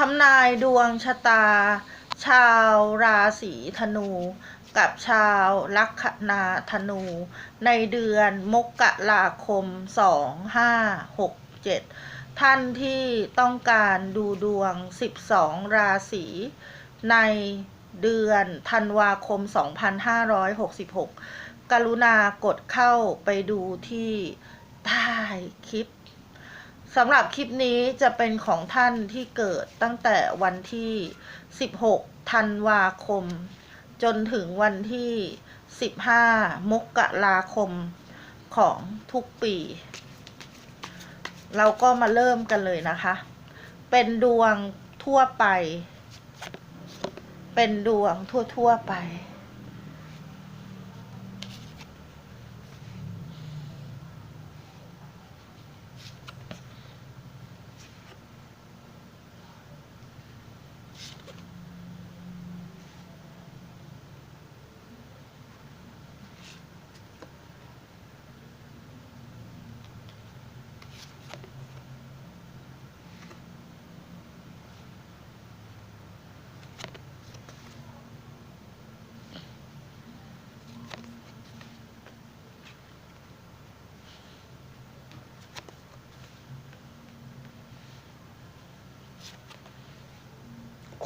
ทำนายดวงชะตา ชาวราศีธนู กับชาวลัคนาธนู ในเดือนมกราคม 2567 ท่านที่ต้องการดูดวง 12 ราศีในเดือนธันวาคม 2566 กรุณากดเข้าไปดูที่ใต้คลิป สำหรับคลิปนี้จะเป็นของท่านที่เกิดตั้งแต่วันที่ 16 ธันวาคม จนถึงวันที่ 15 มกราคมของทุกปี เราก็มาเริ่มกันเลยนะคะ เป็นดวงทั่วไป เป็นดวงทั่ว ๆ ไป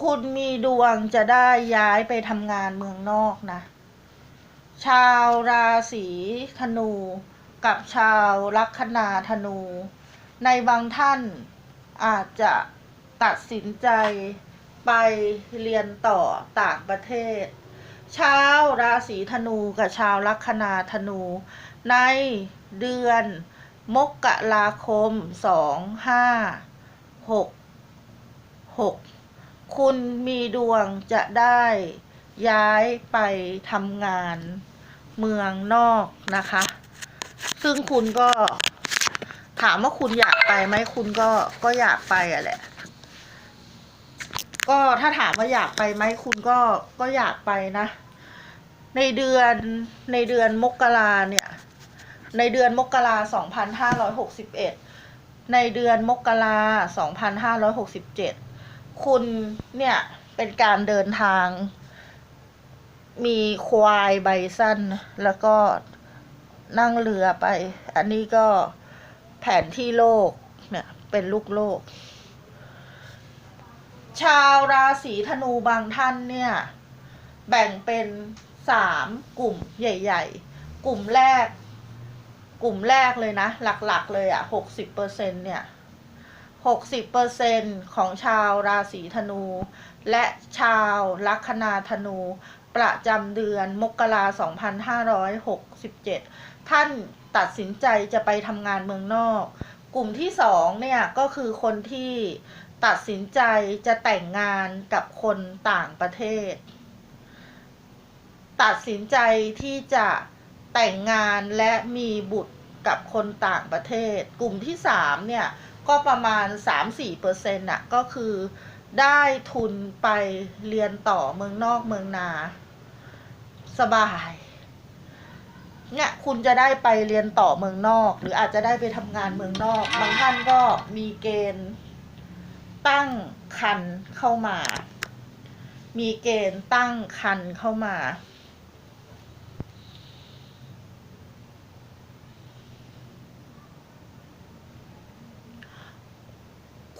คุณมีดวงจะได้ย้ายไปทำงานเมืองนอกนะ ชาวราศีธนูกับชาวลัคนาธนู ในบางท่านอาจจะตัดสินใจไปเรียนต่อต่างประเทศ ชาวราศีธนูกับชาวลัคนาธนู ในเดือนมกราคมสองห้าหกหก คุณมีดวงจะได้ย้ายไปทำงานเมืองนอกนะคะ ซึ่งคุณก็ถามว่าคุณอยากไปไหมคุณก็ก็อยากไปอะแหละ ก็ถ้าถามว่าอยากไปไหมคุณก็ก็อยากไปนะ ในเดือนในเดือนมกราเนี่ย ในเดือนมกราสองพันห้าร้อยหกสิบเอ็ดในเดือนมกราสองพันห้าร้อยหกสิบเจ็ด คุณเนี่ยเป็นการเดินทาง มีควายใบสั้นแล้วก็นั่งเรือไป อันนี้ก็แผนที่โลกเนี่ยเป็นลูกโลก ชาวราศีธนูบางท่านเนี่ย แบ่งเป็นสามกลุ่มใหญ่ ๆ กลุ่มแรก กลุ่มแรกเลยนะ หลักๆเลยอะ่ะหกสิบเปอร์เซ็นเนี่ย หกสิบเปอร์เซ็นของชาวราศีธนู และชาวลัคนาธนู ประจำเดือนมกราสองพันห้าร้อยหกสิบเจ็ดท่านตัดสินใจจะไปทำงานเมืองนอก กลุ่มที่สองเนี่ยก็คือคนที่ตัดสินใจจะแต่งงานกับคนต่างประเทศ ตัดสินใจที่จะแต่งงานและมีบุตรกับคนต่างประเทศ กลุ่มที่สามเนี่ย ก็ประมาณ 3-4เปอร์เซ็นต์่ะก็คือได้ทุนไปเรียนต่อเมืองนอกเมืองนา สบาย เนี่ยคุณจะได้ไปเรียนต่อเมืองนอก หรืออาจจะได้ไปทำงานเมืองนอก บางท่านก็มีเกณฑ์ตั้งคันเข้ามา มีเกณฑ์ตั้งคันเข้ามา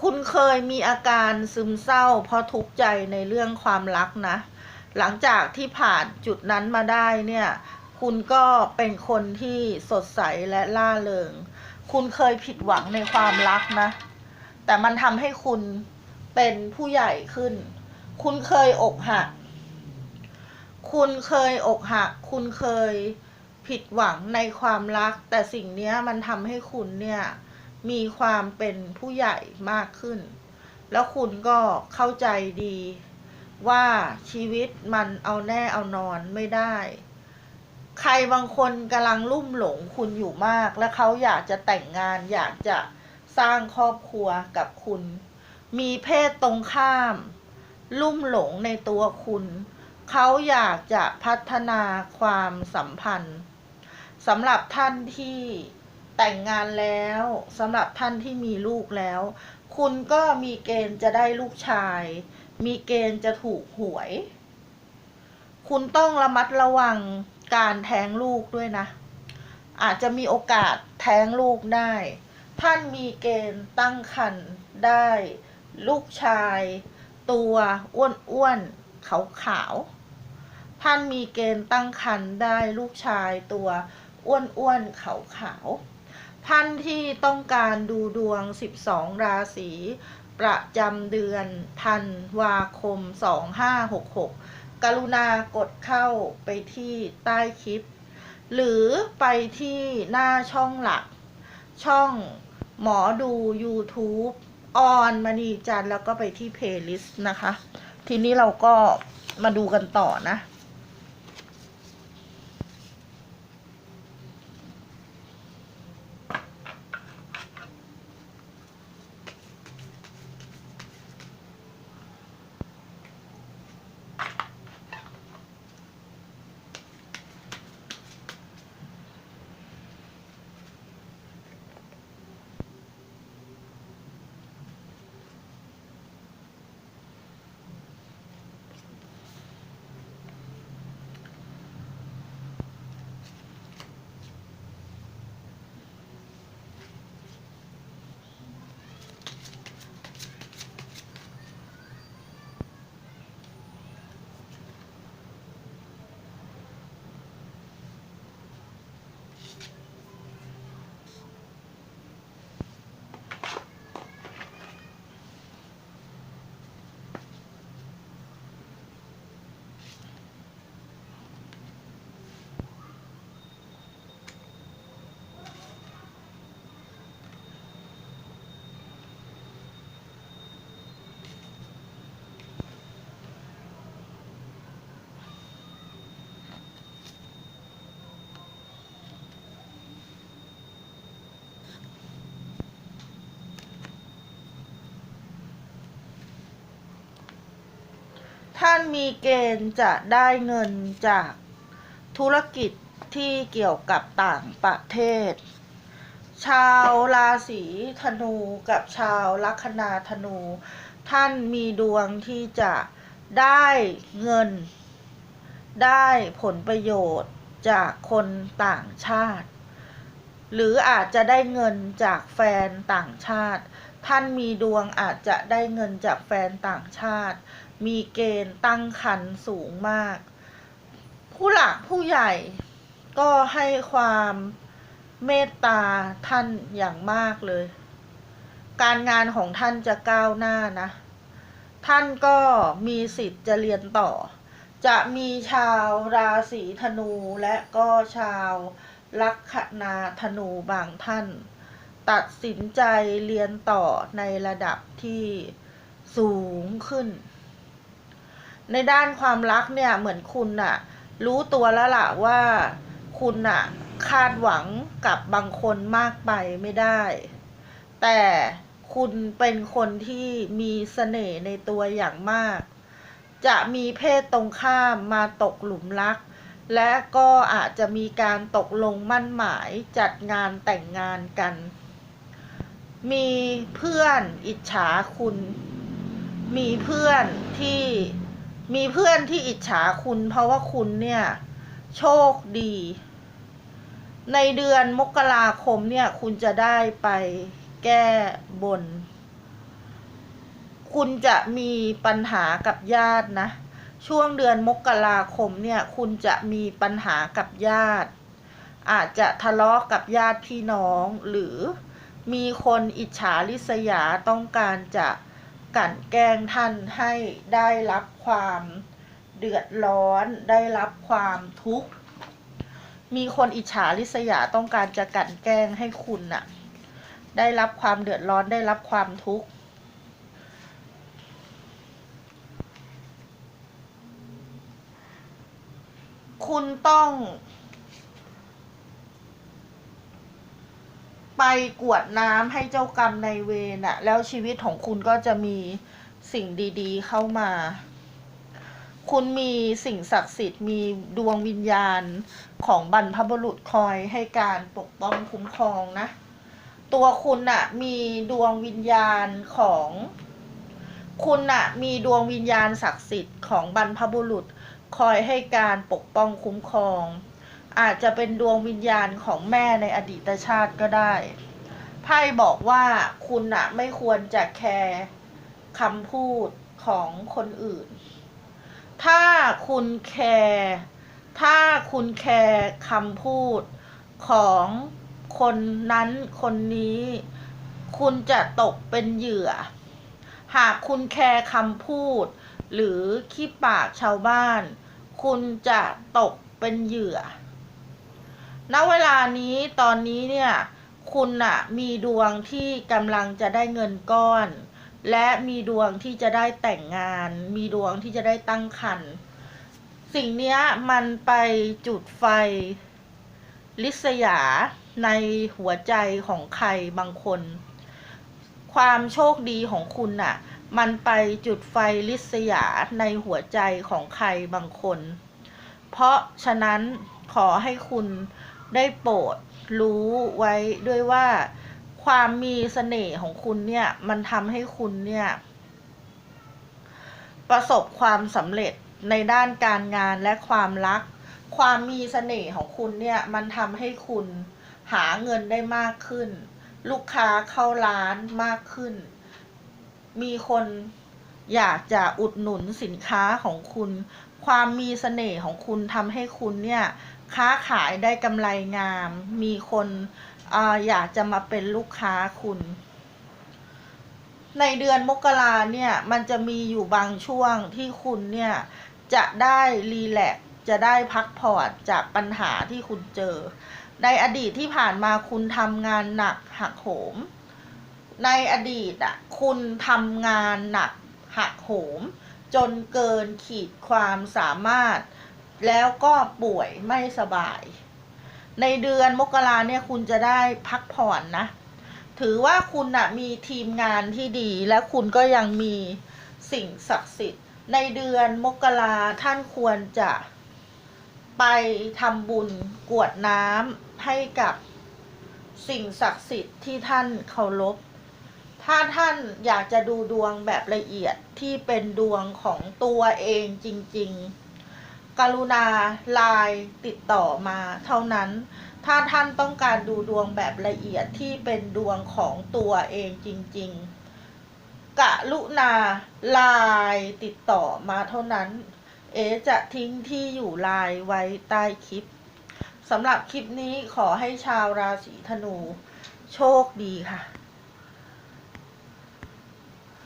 คุณเคยมีอาการซึมเศร้า เพราะทุกข์ใจในเรื่องความรักนะ หลังจากที่ผ่านจุดนั้นมาได้เนี่ย คุณก็เป็นคนที่สดใสและล่าเริง คุณเคยผิดหวังในความรักนะ แต่มันทำให้คุณเป็นผู้ใหญ่ขึ้น คุณเคยอกหัก คุณเคยอกหัก คุณเคยผิดหวังในความรัก แต่สิ่งนี้มันทำให้คุณเนี่ย มีความเป็นผู้ใหญ่มากขึ้น แล้วคุณก็เข้าใจดีว่าชีวิตมันเอาแน่เอานอนไม่ได้ ใครบางคนกำลังลุ่มหลงคุณอยู่มาก และเขาอยากจะแต่งงาน อยากจะสร้างครอบครัวกับคุณ มีเพศตรงข้าม ลุ่มหลงในตัวคุณ เขาอยากจะพัฒนาความสัมพันธ์สำหรับท่านที่ แต่งงานแล้วสำหรับท่านที่มีลูกแล้ว คุณก็มีเกณฑ์จะได้ลูกชาย มีเกณฑ์จะถูกหวย คุณต้องระมัดระวังการแท้งลูกด้วยนะ อาจจะมีโอกาสแท้งลูกได้ ท่านมีเกณฑ์ตั้งครรภ์ได้ ลูกชาย ตัวอ้วนๆขาวๆท่านมีเกณฑ์ตั้งครรภ์ได้ลูกชายตัวอ้วนๆขาวๆ ท่านที่ต้องการดูดวง 12 ราศีประจำเดือนธันวาคม 2566 กรุณากดเข้าไปที่ใต้คลิป หรือไปที่หน้าช่องหลัก ช่องหมอดู YouTube ออนมณีจันแล้วก็ไปที่เพลย์ลิสต์นะคะ ทีนี้เราก็มาดูกันต่อนะ ท่านมีเกณฑ์จะได้เงินจากธุรกิจที่เกี่ยวกับต่างประเทศ ชาวราศีธนูกับชาวลัคนาธนู ท่านมีดวงที่จะได้เงิน ได้ผลประโยชน์จากคนต่างชาติ หรืออาจจะได้เงินจากแฟนต่างชาติ ท่านมีดวงอาจจะได้เงินจากแฟนต่างชาติ มีเกณฑ์ตั้งคันสูงมาก ผู้หลักผู้ใหญ่ก็ให้ความเมตตาท่านอย่างมากเลย การงานของท่านจะก้าวหน้านะ ท่านก็มีสิทธิ์จะเรียนต่อ จะมีชาวราศีธนูและก็ชาวลัคนาธนูบางท่าน ตัดสินใจเรียนต่อในระดับที่สูงขึ้น ในด้านความรักเนี่ยเหมือนคุณน่ะ รู้ตัวแล้วล่ะว่าคุณน่ะ คาดหวังกับบางคนมากไปไม่ได้ แต่คุณเป็นคนที่มีเสน่ห์ในตัวอย่างมาก จะมีเพศตรงข้ามมาตกหลุมรัก และก็อาจจะมีการตกลงมั่นหมายจัดงานแต่งงานกัน มีเพื่อนอิจฉาคุณ มีเพื่อนที่ มีเพื่อนที่อิจฉาคุณ เพราะว่าคุณเนี่ย โชคดี ในเดือนมกราคมเนี่ย คุณจะได้ไปแก้บน คุณจะมีปัญหากับญาตินะ ช่วงเดือนมกราคมเนี่ย คุณจะมีปัญหากับญาติ อาจจะทะเลาะกับญาติพี่น้องหรือมีคนอิจฉาริษยาต้องการจะ กันแกล้งท่านให้ได้รับความเดือดร้อนได้รับความทุกข์ มีคนอิจฉาริษยาต้องการจะกันแกล้งให้คุณน่ะ ได้รับความเดือดร้อนได้รับความทุกข์คุณต้อง ไปกวดน้ำให้เจ้ากรรมในเวรน่ะแล้วชีวิตของคุณก็จะมีสิ่งดีๆเข้ามา คุณมีสิ่งศักดิ์สิทธิ์มีดวงวิญญาณของบรรพบุรุษคอยให้การปกป้องคุ้มครองนะ ตัวคุณน่ะมีดวงวิญญาณของ คุณน่ะมีดวงวิญญาณศักดิ์สิทธิ์ของบรรพบุรุษคอยให้การปกป้องคุ้มครอง อาจจะเป็นดวงวิญญาณของแม่ในอดีตชาติก็ได้ไพ่บอกว่าคุณนะไม่ควรจะแคร์คำพูดของคนอื่น ถ้าคุณแคร์ถ้าคุณแคร์คำพูดของคนนั้นคนนี้ คุณจะตกเป็นเหยื่อ หากคุณแคร์คำพูด หรือขี้ปากชาวบ้าน คุณจะตกเป็นเหยื่อ ณเวลานี้ตอนนี้เนี่ยคุณน่ะมีดวงที่กำลังจะได้เงินก้อน และมีดวงที่จะได้แต่งงาน มีดวงที่จะได้ตั้งครรภ์สิ่งนี้มันไปจุดไฟลิษยาในหัวใจของใครบางคน ความโชคดีของคุณน่ะ มันไปจุดไฟลิษยาในหัวใจของใครบางคน เพราะฉะนั้นขอให้คุณ ได้โปรดรู้ไว้ด้วยว่า ความมีเสน่ห์ของคุณเนี่ย มันทำให้คุณเนี่ย ประสบความสำเร็จในด้านการงานและความรัก ความมีเสน่ห์ของคุณเนี่ย มันทำให้คุณหาเงินได้มากขึ้น ลูกค้าเข้าร้านมากขึ้น มีคนอยากจะอุดหนุนสินค้าของคุณ ความมีเสน่ห์ของคุณทำให้คุณเนี่ย ค้าขายได้กำไรงาม มีคนออยากจะมาเป็นลูกค้าคุณ ในเดือนมกราเนี่ย มันจะมีอยู่บางช่วงที่คุณเนี่ย จะได้รีแลกซ์จะได้พักผ่อนจากปัญหาที่คุณเจอ ในอดีตที่ผ่านมาคุณทำงานหนักหักโหม ในอดีตอะคุณทำงานหนักหักโหม จนเกินขีดความสามารถ แล้วก็ป่วยไม่สบาย ในเดือนมกราเนี่ยคุณจะได้พักผ่อนนะ ถือว่าคุณน่ะมีทีมงานที่ดี และคุณก็ยังมีสิ่งศักดิ์สิทธิ์ ในเดือนมกราท่านควรจะไปทำบุญกวดน้ำให้กับสิ่งศักดิ์สิทธิ์ที่ท่านเคารพ ถ้าท่านอยากจะดูดวงแบบละเอียดที่เป็นดวงของตัวเองจริง ๆ กรุณาไลน์ติดต่อมาเท่านั้น ถ้าท่านต้องการดูดวงแบบละเอียดที่เป็นดวงของตัวเองจริง ๆ กรุณาไลน์ติดต่อมาเท่านั้น เอจะทิ้งที่อยู่ไลน์ไว้ใต้คลิปสำหรับคลิปนี้ขอให้ชาวราศีธนู โชคดีค่ะ